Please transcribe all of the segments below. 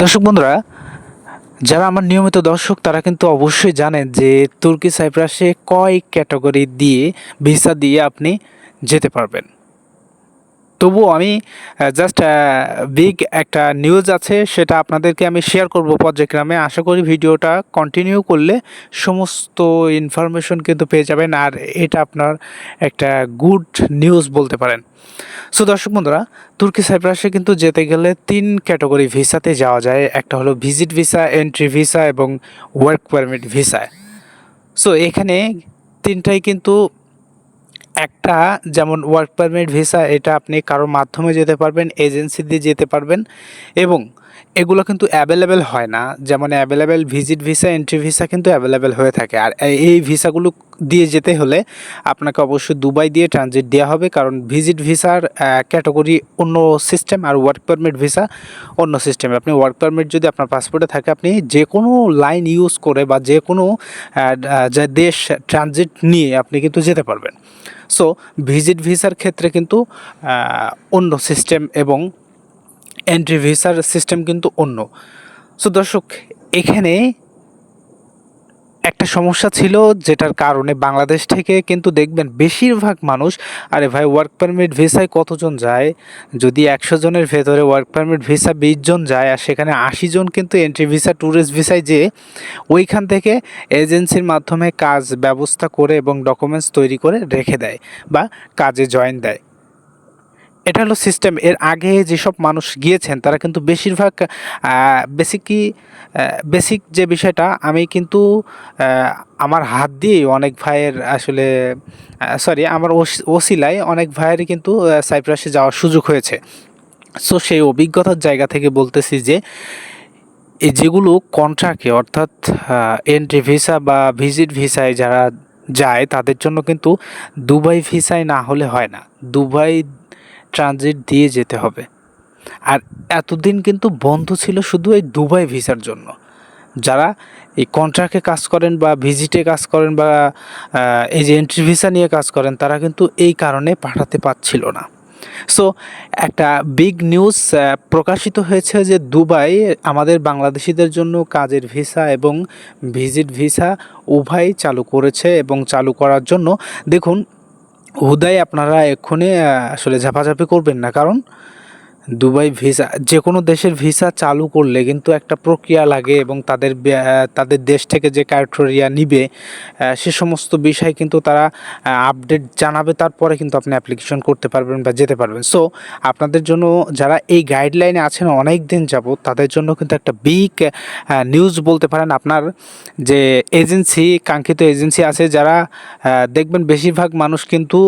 দর্শক বন্ধুরা, যারা আমার নিয়মিত দর্শক, তারা কিন্তু অবশ্যই জানেন যে তুর্কি সাইপ্রাসে কয় ক্যাটাগরি দিয়ে ভিসা দিয়ে আপনি যেতে পারবেন। তবুও আমি জাস্ট বিগ একটা নিউজ আছে, সেটা আপনাদেরকে আমি শেয়ার করব পর্যায়ক্রমে। আশা করি ভিডিওটা কন্টিনিউ করলে সমস্ত ইনফরমেশন কিন্তু পেয়ে যাবেন, আর এটা আপনার একটা গুড নিউজ বলতে পারেন। সো দর্শক বন্ধুরা, তুর্কি সাইপ্রাসে কিন্তু যেতে গেলে তিন ক্যাটাগরি ভিসাতে যাওয়া যায়। একটা হলো ভিজিট ভিসা এন্ট্রি ভিসা এবং ওয়ার্ক পারমিট ভিসা সো এখানে তিনটাই কিন্তু একটা যেমন ওয়ার্ক পারমিট ভিসা এটা আপনি কারোর মাধ্যমে যেতে পারবেন এজেন্সি দিয়ে যেতে পারবেন এবং এগুলো কিন্তু অ্যাভেলেবেল হয় না। যেমন available visit visa entry visa কিন্তু অ্যাভেলেবেল হয়ে থাকে। আর এই- ভিসাগুলো দিয়ে যেতে হলে আপনাকে অবশ্যই দুবাই দিয়ে ট্রানজিট দেওয়া হবে। কারণ ভিজিট ভিসার ক্যাটাগরি অন্য সিস্টেম আর ওয়ার্ক পারমিট ভিসা অন্য সিস্টেম আপনি ওয়ার্ক পারমিট যদি আপনার পাসপোর্টে থাকে, আপনি যে কোনো লাইন ইউজ করে বা যে কোনো দেশ ট্রানজিট নিয়ে আপনি কিন্তু যেতে পারবেন। সো ভিজিট ভিসার ক্ষেত্রে কিন্তু অন্য সিস্টেম এবং এন্ট্রি ভিসার সিস্টেম কিন্তু অন্য। সো দর্শক, এখানে একটা সমস্যা ছিল যেটার কারণে বাংলাদেশ থেকে কিন্তু দেখবেন বেশিরভাগ মানুষ, আরে ভাই ওয়ার্ক পারমিট ভিসায় কতজন যায়? যদি একশো জনের ভেতরে ওয়ার্ক পারমিট ভিসা বিশ জন যায় আর সেখানে আশি জন কিন্তু এন্ট্রি ভিসা ট্যুরিস্ট ভিসায় যেয়ে ওইখান থেকে এজেন্সির মাধ্যমে কাজ ব্যবস্থা করে এবং ডকুমেন্টস তৈরি করে রেখে দেয় বা কাজে জয়েন দেয়। এটা হলো সিস্টেম এর আগে যেসব মানুষ গিয়েছেন, তারা কিন্তু বেশিরভাগ বেসিক কি বেসিক যে বিষয়টা, আমি কিন্তু আমার হাত দিয়েই অনেক ভাইয়ের আসলে সরি আমার ওস- ওসিলায় অনেক ভাইয়েরই কিন্তু সাইপ্রাসে যাওয়ার সুযোগ হয়েছে। সো সেই অভিজ্ঞতার জায়গা থেকে বলতেছি যে যেগুলো কন্ট্রাক্টে অর্থাৎ এন্ট্রি ভিসা বা ভিজিট ভিসায় যারা যায়, তাদের জন্য কিন্তু দুবাই ভিসায় না হলে হয় না। দুবাই ট্রানজিট দিয়ে যেতে হবে। আর এতদিন কিন্তু বন্ধ ছিল শুধু এই দুবাই ভিসার জন্য। যারা এই কন্ট্রাক্টে কাজ করেন বা ভিজিটে কাজ করেন বা এই যে এন্ট্রি ভিসা নিয়ে কাজ করেন, তারা কিন্তু এই কারণে পাঠাতে পারছিল না। সো একটা বিগ নিউজ প্রকাশিত হয়েছে যে দুবাই আমাদের বাংলাদেশিদের জন্য কাজের ভিসা এবং ভিজিট ভিসা উভয় চালু করেছে এবং চালু করার জন্য দেখুন হুদাই আপনারা এক্ষুনি আসলে ঝাপাঝাপি করবেন না। কারণ দুবাই ভিসা যে কোনো দেশের ভিসা চালু করলে কিন্তু একটা প্রক্রিয়া লাগে এবং তাদের তাদের দেশ থেকে যে ক্রাইটেরিয়া নিবে সে সমস্ত বিষয় কিন্তু তারা আপডেট জানাবে, তারপরে কিন্তু আপনি অ্যাপ্লিকেশন করতে পারবেন বা যেতে পারবেন। সো আপনাদের জন্য যারা এই গাইডলাইনে আছেন অনেক দিন যাবত তাদের জন্য কিন্তু একটা বিগ নিউজ বলতে পারেন আপনার যে এজেন্সি কাঙ্ক্ষিত এজেন্সি আছে যারা দেখবেন বেশিরভাগ মানুষ কিন্তু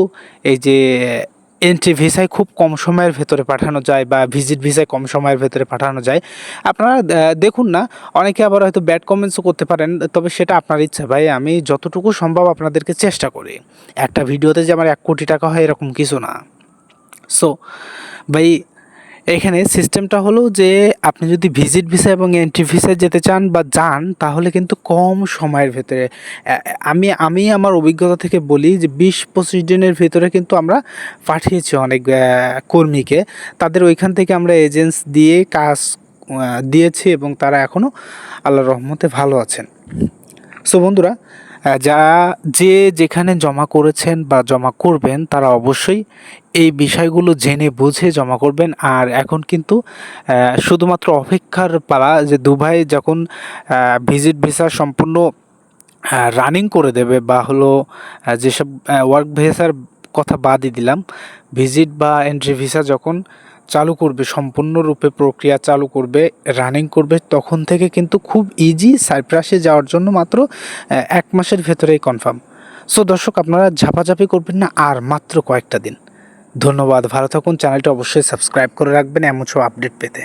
এই যে এন্ট্রি ভিসায় খুব কম সময়ের ভেতরে পাঠানো যায় বা ভিজিট ভিসায় কম সময়ের ভেতরে পাঠানো যায়। আপনারা দেখুন না, অনেকে আবার হয়তো ব্যাড কমেন্টসও করতে পারেন, তবে সেটা আপনার ইচ্ছা। ভাই, আমি যতটুকু সম্ভব আপনাদেরকে চেষ্টা করি। একটা ভিডিওতে যে আমার এক কোটি টাকা হয়, এরকম কিছু না। সো ভাই এখানে সিস্টেমটা হলো যে আপনি যদি ভিজিট ভিসা এবং এন্ট্রি ভিসায় যেতে চান বা যান, তাহলে কিন্তু কম সময়ের ভেতরে। আমি আমি আমার অভিজ্ঞতা থেকে বলি যে বিশ পঁচিশ দিনের ভেতরে কিন্তু আমরা পাঠিয়েছি অনেক কর্মীকে। তাদের ওইখান থেকে আমরা এজেন্স দিয়ে কাজ দিয়েছি এবং তারা এখনও আল্লাহ রহমতে ভালো আছেন। সো বন্ধুরা যা যে যেখানে জমা করেছেন বা জমা করবেন, তারা অবশ্যই এই বিষয়গুলো জেনে বুঝে জমা করবেন। আর এখন কিন্তু শুধুমাত্র অপেক্ষার পালা যে দুবাই যখন ভিজিট ভিসা সম্পূর্ণ রানিং করে দেবে বা হলো যেসব ওয়ার্ক ভিসার কথা বাদই দিলাম ভিজিট বা এন্ট্রি ভিসা যখন চালু করবে, সম্পূর্ণরূপে প্রক্রিয়া চালু করবে রানিং করবে, তখন থেকে কিন্তু খুব ইজি সাইপ্রাসে যাওয়ার জন্য মাত্র এক মাসের ভেতরেই কনফার্ম সো দর্শক, আপনারা ঝাপাঝাপি করবেন না, আর মাত্র কয়েকটা দিন। ধন্যবাদ, ভালো থাকুন, চ্যানেলটি অবশ্যই সাবস্ক্রাইব করে রাখবেন, এমন সব আপডেট পেতে।